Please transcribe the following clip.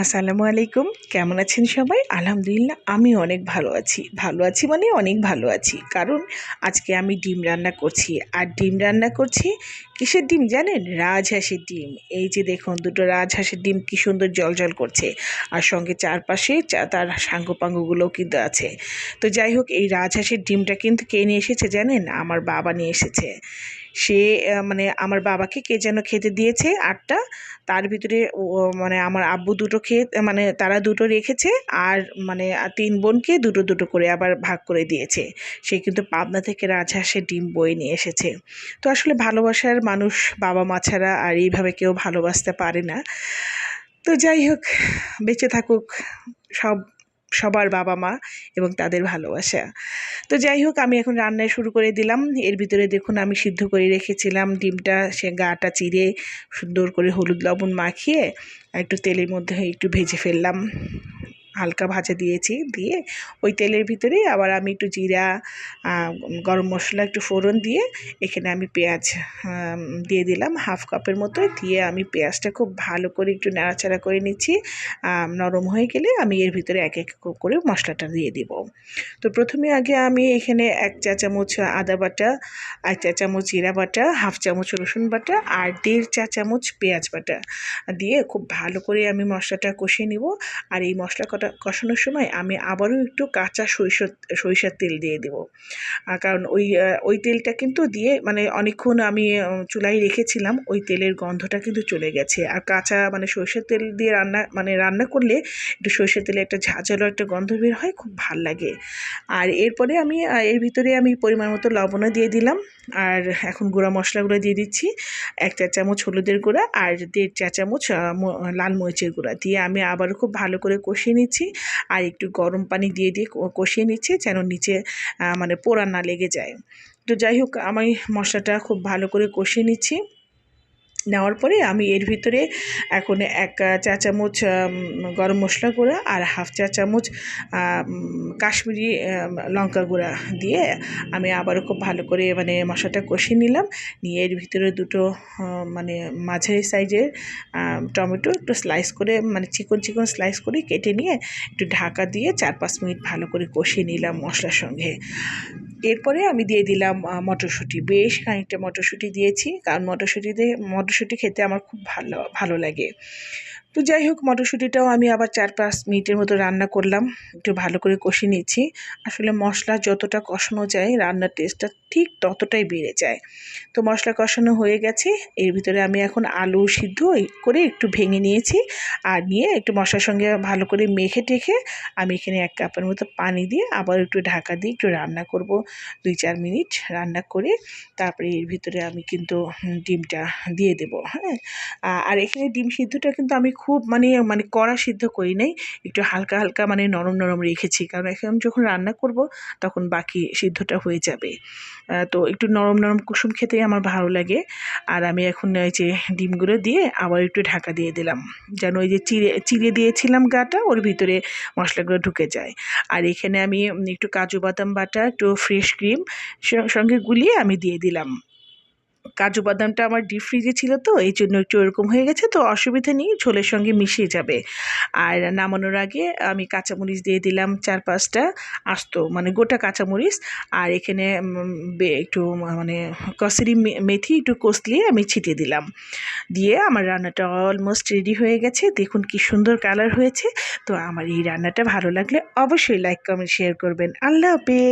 আসসালামু আলাইকুম। কেমন আছেন সবাই? আলহামদুলিল্লাহ আমি অনেক ভালো আছি। ভালো আছি মানে অনেক ভালো আছি। কারণ আজকে আমি ডিম রান্না করছি। আর ডিম রান্না করছি কিসের ডিম জানেন? রাজহাঁসের ডিম। এই যে দেখুন, দুটো রাজহাঁসের ডিম কি সুন্দর জল জল করছে। আর সঙ্গে চারপাশে তার সাঙ্গপাঙ্গগুলোও কিন্তু আছে। তো যাই হোক, এই রাজহাঁসের ডিমটা কিন্তু কে নিয়ে এসেছে জানেন? আমার বাবা নিয়ে এসেছে। সে মানে আমার বাবাকে কে যেন খেতে দিয়েছে আটটা, তার ভিতরে মানে আমার আব্বু দুটো খেয়ে মানে তারা দুটো রেখেছে আর মানে তিন বোনকে দুটো দুটো করে আবার ভাগ করে দিয়েছে। সে কিন্তু পাবনা থেকে রাজহাঁসের ডিম বয়ে নিয়ে এসেছে। তো আসলে ভালোবাসার মানুষ বাবা মা ছাড়া আর এইভাবে কেউ ভালোবাসতে পারে না। তো যাই হোক, বেঁচে থাকুক, সব সবার বাবা মা এবং তাদের ভালোবাসা। তো যাই হোক আমি এখন রান্নায় শুরু করে দিলাম। এর ভিতরে দেখুন, আমি সিদ্ধ করে রেখেছিলাম ডিমটা, সে গাটা চিড়ে সুন্দর করে হলুদ লবণ মাখিয়ে একটু তেলের মধ্যে একটু ভেজে ফেললাম। হালকা ভাজা দিয়েছি, দিয়ে ওই তেলের ভিতরেই আবার আমি একটু জিরা গরম মশলা, একটু ফোড়ন দিয়ে এখানে আমি পেঁয়াজ দিয়ে দিলাম হাফ কাপের মতো, দিয়ে আমি পেঁয়াজটা খুব ভালো করে একটু নাড়াচাড়া করে নিচ্ছি নরম হয়ে গেলে আমি এর ভিতরে এক এক করে মশলাটা দিয়ে দিব। তো প্রথমে আগে আমি এখানে এক চা চামচ আদা বাটা, এক চা চামচ জিরা বাটা, হাফ চামচ রসুন বাটা আর দেড় চা চামচ পেঁয়াজ বাটা, দিয়ে খুব ভালো করে আমি মশলাটা কষিয়ে নিব, আর এই মশলা কটা কষানোর সময় আমি আবারও একটু কাঁচা সরিষার সরিষার তেল দিয়ে দেব। কারণ ওই ওই তেলটা কিন্তু দিয়ে মানে অনেকক্ষণ আমি চুলায় রেখেছিলাম, ওই তেলের গন্ধটা কিন্তু চলে গেছে। আর কাঁচা মানে সরিষার তেল দিয়ে রান্না মানে রান্না করলে একটু সরিষার তেলে একটা ঝাঁঝালো একটা গন্ধ বের হয়, খুব ভালো লাগে। আর এরপরে আমি এর ভিতরে আমি পরিমাণ মতো লবণও দিয়ে দিলাম। আর এখন গুঁড়া মশলাগুলো দিয়ে দিচ্ছি। এক চা চামচ হলুদের গুঁড়া আর দেড় চা চামচ লাল মরিচের গুঁড়া। দিয়ে আমি আবারও খুব ভালো করে কষিয়ে নিচ্ছি। আর একটু গরম পানি দিয়ে দিয়ে কষিয়ে নিচ্ছি যেন নিচে মানে পোড়া না লেগে যায়। তো যাই হোক, আমি মশলাটা খুব ভালো করে কষিয়ে নিচ্ছি। নেওয়ার পরে আমি এর ভিতরে এখন এক চা চামচ গরম মশলা গুঁড়া আর হাফ চা চামচ কাশ্মীরি লঙ্কা গুঁড়া দিয়ে আমি আবারও খুব ভালো করে মানে মশলাটা কষিয়ে নিলাম। নিয়ে এর ভিতরে দুটো মানে মাঝারি সাইজের টমেটো একটু স্লাইস করে মানে চিকন চিকন স্লাইস করে কেটে নিয়ে একটু ঢাকা দিয়ে চার পাঁচ মিনিট ভালো করে কষিয়ে নিলাম মশলার সঙ্গে। এরপরে আমি দিয়ে দিলাম মটরশুঁটি। বেশ খানিকটা মটরশুঁটি দিয়েছি, কারণ মটরশুঁটি দিয়ে মটরশুঁটি খেতে আমার খুব ভালো ভালো লাগে। তো যাই হোক, মটরশুঁটিটাও আমি আবার চার পাঁচ মিনিটের মতো রান্না করলাম। একটু ভালো করে কষিয়ে নিচ্ছি আসলে মশলা যতটা কষানো যায়, রান্নার টেস্টটা ঠিক ততটাই বেড়ে যায়। তো মশলা কষানো হয়ে গেছে। এর ভিতরে আমি এখন আলু সিদ্ধ করে একটু ভেঙে নিয়েছি আর নিয়ে একটু মশলার সঙ্গে ভালো করে মেখে টেখে আমি এখানে এক কাপের মতো পানি দিয়ে আবার একটু ঢাকা দিয়ে একটু রান্না করব। দুই চার মিনিট রান্না করে তারপরে এর ভিতরে আমি কিন্তু ডিমটা দিয়ে দেবো হ্যাঁ? আর এখানে ডিম সিদ্ধটা কিন্তু আমি খুব মানে মানে কড়া সিদ্ধ করি নাই, একটু হালকা হালকা মানে নরম নরম রেখেছি। কারণ এখন যখন রান্না করব, তখন বাকি সিদ্ধটা হয়ে যাবে। তো একটু নরম নরম কুসুম খেতেই আমার ভালো লাগে। আর আমি এখন এই যে ডিমগুলো দিয়ে আবার একটু ঢাকা দিয়ে দিলাম। যেন ওই যে চিড়ে চিড়ে দিয়েছিলাম গাটা, ওর ভিতরে মশলাগুলো ঢুকে যায়। আর এখানে আমি একটু কাজু বাদাম বাটা, একটু ফ্রেশ ক্রিম সঙ্গে গুলিয়ে আমি দিয়ে দিলাম। কাজু বাদামটা আমার ডিপ ফ্রিজে ছিল তো, এই জন্য একটু এরকম হয়ে গেছে, তো অসুবিধা নেই, ঝোলের সঙ্গে মিশিয়ে যাবে। আর নামানোর আগে আমি কাঁচামরিচ দিয়ে দিলাম চার পাঁচটা আস্ত মানে গোটা কাঁচামরিচ, আর এখানে একটু মানে কসুরি মেথি একটু কষলিয়ে আমি ছিটিয়ে দিলাম। দিয়ে আমার রান্নাটা অলমোস্ট রেডি হয়ে গেছে, দেখুন কি সুন্দর কালার হয়েছে, তো আমার এই রান্নাটা ভালো লাগলে অবশ্যই লাইক কমেন্ট শেয়ার করবেন। আল্লাহ হাফেজ!